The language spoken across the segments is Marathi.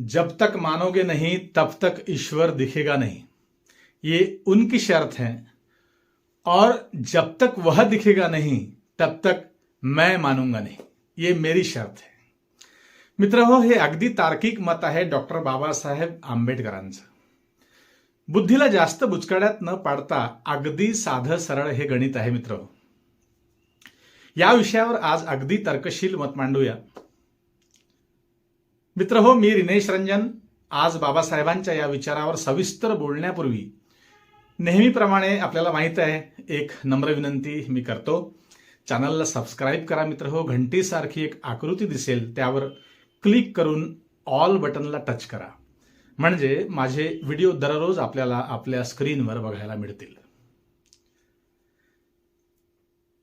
जब तक मानोगे नहीं तब तक ईश्वर दिखेगा नहीं। ये उनकी शर्त है। और जब तक वह दिखेगा नहीं तब तक मैं मानूंगा नहीं। ये मेरी शर्त है। मित्र हो हे अगदी तार्किक मत आहे डॉक्टर बाबासाहेब आंबेडकरांचं। बुद्धीला जास्त बुचकड्यात न पाडता अगदी साधं सरळ हे गणित आहे मित्र। या विषयावर आज अगदी तर्कशील मत मांडूया। मित्र हो मी रिनेश रंजन. आज बाबासाहेबांच्या या विचारावर सविस्तर बोलण्यापूर्वी नेहमीप्रमाणे आपल्याला माहीत आहे एक नम्र विनंती मी करतो. चॅनलला सबस्क्राईब करा मित्र हो घंटीसारखी एक आकृती दिसेल त्यावर क्लिक करून ऑल बटनला टच करा. म्हणजे माझे व्हिडिओ दररोज आपल्याला आपल्या स्क्रीनवर बघायला मिळतील.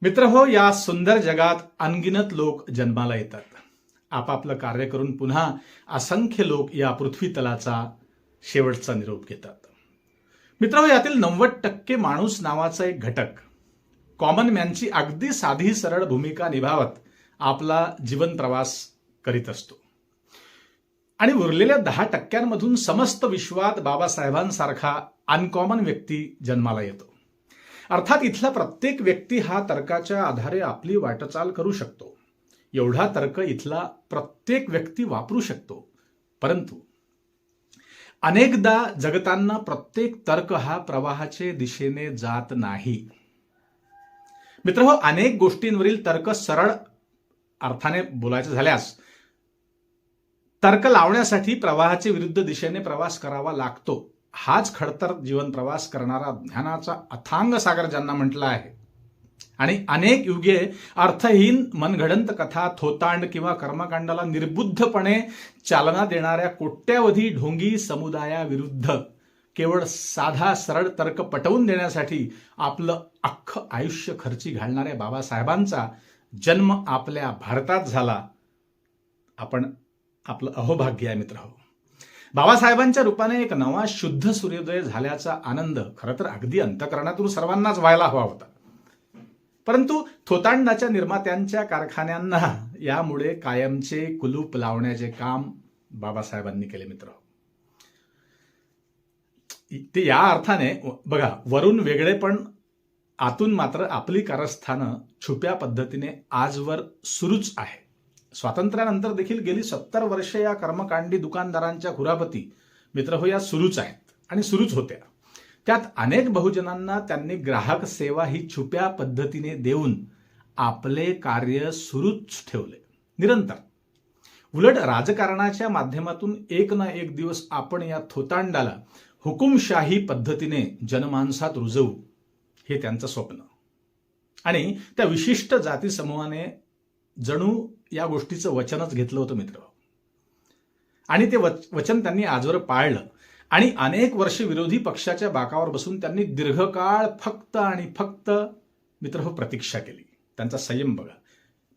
मित्र हो या सुंदर जगात अनगिनत लोक जन्माला येतात. आपापलं कार्य करून पुन्हा असंख्य लोक या पृथ्वी तलाचा शेवटचा निरोप घेतात. मित्र यातील नव्वद टक्के माणूस नावाचा एक घटक कॉमन मॅनची अगदी साधी सरळ भूमिका निभावत आपला जीवन प्रवास करीत असतो. आणि उरलेल्या दहा टक्क्यांमधून समस्त विश्वात बाबासाहेबांसारखा अनकॉमन व्यक्ती जन्माला येतो. अर्थात इथला प्रत्येक व्यक्ती हा तर्काच्या आधारे आपली वाटचाल करू शकतो. एवढा तर्क इथला प्रत्येक व्यक्ती वापरू शकतो. परंतु अनेकदा जगताना प्रत्येक तर्क हा प्रवाहाचे दिशेने जात नाही. मित्र हो अनेक गोष्टींवरील तर्क सरळ अर्थाने बोलायचं झाल्यास तर्क लावण्यासाठी प्रवाहाचे विरुद्ध दिशेने प्रवास करावा लागतो. हाच खडतर जीवन प्रवास करणारा ज्ञानाचा अथांग सागर ज्यांना म्हटलं आहे. आणि अनेक युगे अर्थहीन मनघडंत कथा थोतांड किंवा कर्मकांडाला निर्बुद्धपणे चालना देणाऱ्या कोट्यावधी ढोंगी समुदायाविरुद्ध केवळ साधा सरळ तर्क पटवून देण्यासाठी आपलं अख्खं आयुष्य खर्ची घालणाऱ्या बाबासाहेबांचा जन्म आपल्या भारतात झाला. आपण आपलं अहोभाग्य आहे मित्र हो. बाबासाहेबांच्या रूपाने एक नवा शुद्ध सूर्योदय झाल्याचा आनंद खरं तर अगदी अंतकरणातून सर्वांनाच व्हायला हवा होता. परंतु थोतांडाच्या निर्मात्यांच्या कारखान्यांना यामुळे कायमचे कुलूप लावण्याचे काम बाबासाहेबांनी केले मित्र. ते या अर्थाने बघा वरून वेगळे पण आतून मात्र आपली कारस्थानं छुप्या पद्धतीने आजवर सुरूच आहे. स्वातंत्र्यानंतर देखील गेली सत्तर वर्षे या कर्मकांडी दुकानदारांच्या खुरापती मित्र हो या सुरूच आहेत आणि सुरूच होत्या. त्यात अनेक बहुजनांना त्यांनी ग्राहक सेवा ही छुप्या पद्धतीने देऊन आपले कार्य सुरूच ठेवले. निरंतर. उलट राजकारणाच्या माध्यमातून एक ना एक दिवस आपण या थोतांडाला हुकुमशाही पद्धतीने जनमानसात रुजवू हे त्यांचं स्वप्न. आणि त्या विशिष्ट जाती समूहाने जणू या गोष्टीचं वचनच घेतलं होतं मित्र. आणि ते वचन त्यांनी आजवर पाळलं. आणि अनेक वर्ष विरोधी पक्षाच्या बाकावर बसून त्यांनी दीर्घकाळ फक्त आणि फक्त मित्र हो प्रतीक्षा केली. त्यांचा संयम बघा.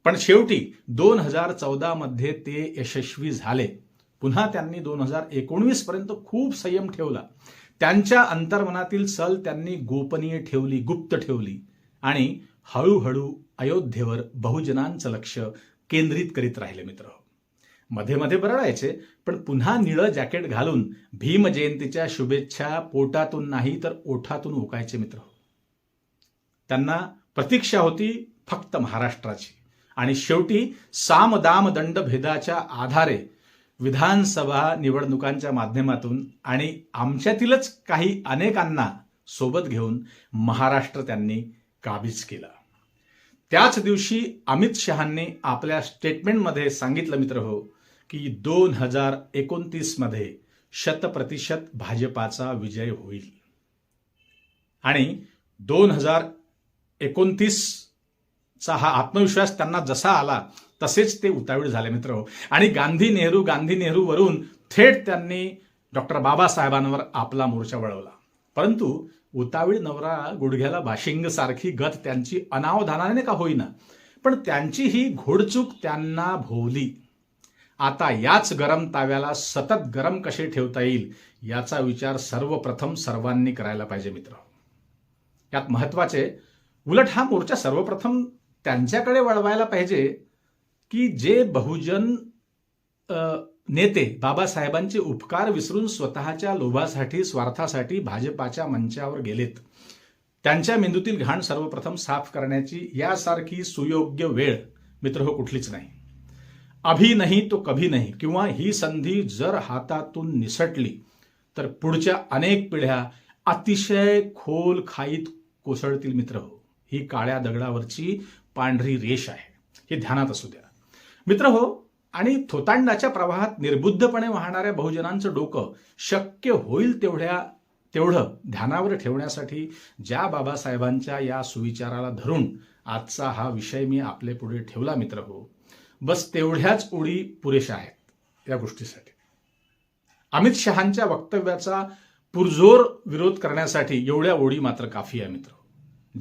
पण शेवटी दोन हजार चौदा मध्ये ते यशस्वी झाले. पुन्हा त्यांनी दोन हजार एकोणवीस पर्यंत खूप संयम ठेवला. त्यांच्या अंतर्मनातील सल त्यांनी गोपनीय ठेवली गुप्त ठेवली आणि हळूहळू अयोध्येवर बहुजनांचं लक्ष केंद्रित करीत राहिले मित्र मध्ये मध्ये बरडायचे पण पुन्हा निळं जॅकेट घालून भीम जयंतीच्या शुभेच्छा पोटातून नाही तर ओठातून ओकायचे मित्र. त्यांना प्रतीक्षा होती फक्त महाराष्ट्राची. आणि शेवटी साम दाम दंड भेदाच्या आधारे विधानसभा निवडणुकांच्या माध्यमातून आणि आमच्यातीलच काही अनेकांना सोबत घेऊन महाराष्ट्र त्यांनी काबीज केला. त्याच दिवशी अमित शहांनी आपल्या स्टेटमेंटमध्ये सांगितलं मित्र हो की दोन हजार एकोणतीसमध्ये शतप्रतिशत भाजपाचा विजय होईल. आणि दोन हजार एकोणतीसचा हा आत्मविश्वास त्यांना जसा आला तसेच ते उतावीळ झाले मित्र. हो आणि गांधी नेहरू गांधी नेहरू वरून थेट त्यांनी डॉक्टर बाबासाहेबांवर आपला मोर्चा वळवला. परंतु उतावीळ नवरा गुडघ्याला बाशिंग सारखी गत त्यांची अनावधानाने का होईना? पण त्यांची ही घोडचूक त्यांना भोवली. आता याच गरम ताव्याला सतत गरम कसे ठेवता येईल याचा विचार सर्वप्रथम सर्वांनी करायला पाहिजे मित्र. यात महत्त्वाचे उलट हा मोर्चा सर्वप्रथम त्यांच्याकडे वळवायला पाहिजे की जे बहुजन नेते बाबासाहेबांचे उपकार विसरून स्वतःच्या लोभासाठी स्वार्थासाठी भाजपाच्या मंचावर गेलेत. त्यांच्या मेंदूतील घाण सर्वप्रथम साफ करण्याची यासारखी सुयोग्य वेळ मित्र हो कुठलीच नाही. अभी नाही तो कभी नाही. किंवा ही संधी जर हातातून निसटली तर पुढच्या अनेक पिढ्या अतिशय खोल खाईत कोसळतील मित्र हो. ही काळ्या दगडावरची पांढरी रेष आहे. हे ध्यानात असू द्या. मित्र हो आणि थोतांडाच्या प्रवाहात निर्बुद्धपणे वाहणाऱ्या बहुजनांचं डोकं शक्य होईल तेवढ्या तेवढं ध्यानावर ठेवण्यासाठी ज्या बाबासाहेबांच्या या सुविचाराला धरून आजचा हा विषय मी आपले पुढे ठेवला मित्र हो. बस तेवढ्याच ओळी पुरेशा आहेत या गोष्टीसाठी. अमित शहांच्या वक्तव्याचा पुरजोर विरोध करण्यासाठी एवढ्या ओळी मात्र काफी आहे मित्र.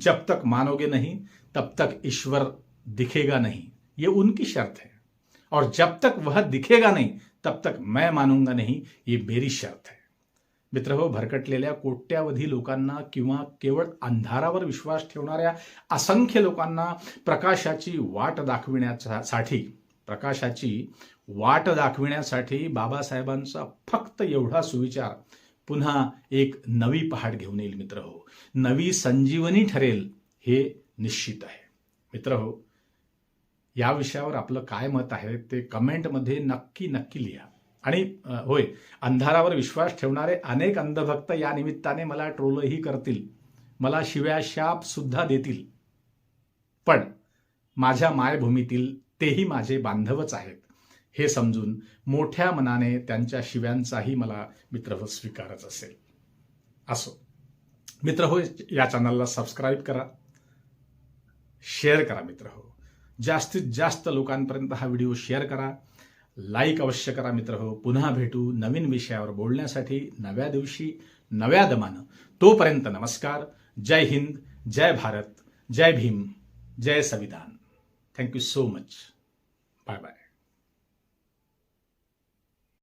जब तक मानोगे नहीं तब तक ईश्वर दिखेगा नहीं. ये उनकी शर्त है. और जब तक वह दिखेगा नहीं तब तक मैं मानूंगा नहीं ये मेरी शर्त है। मित्र हो भरकटलेल्या कोट्यावधी लोकांना किंवा केवळ अंधारावर विश्वास ठेवणाऱ्या असंख्य लोकांना प्रकाशाची वाट दाखविण्यासाठी प्रकाशाची वाट दाखविण्यासाठी बाबासाहेबांचा फक्त एवढा सुविचार पुन्हा एक नवी पहाट घेऊन येईल मित्र हो. नवी संजीवनी ठरेल हे निश्चित आहे. मित्र हो या विषयावर आपलं काय मत आहे ते कमेंटमध्ये नक्की नक्की लिहा. आणि होय अंधारावर विश्वास ठेवणारे अनेक अंधभक्त या निमित्ताने मला ट्रोलही करतील. मला शिव्या सुद्धा देतील. पण माझ्या मायभूमीतील तेही माझे बांधवच आहेत. हे समजून मोठ्या मनाने त्यांच्या शिव्यांचाही मला मित्र हो स्वीकारच असेल. असो. मित्र हो या चॅनलला सबस्क्राईब करा. शेअर करा मित्र हो. जास्तीत जास्त लोकांपर्यंत हा व्हिडिओ शेअर करा. लाईक अवश्य करा मित्र हो. पुन्हा भेटू नवीन विषयावर बोलण्यासाठी नव्या दिवशी नव्या दमानं. तोपर्यंत नमस्कार. जय हिंद जय भारत जय भीम जय संविधान. Thank you so much bye bye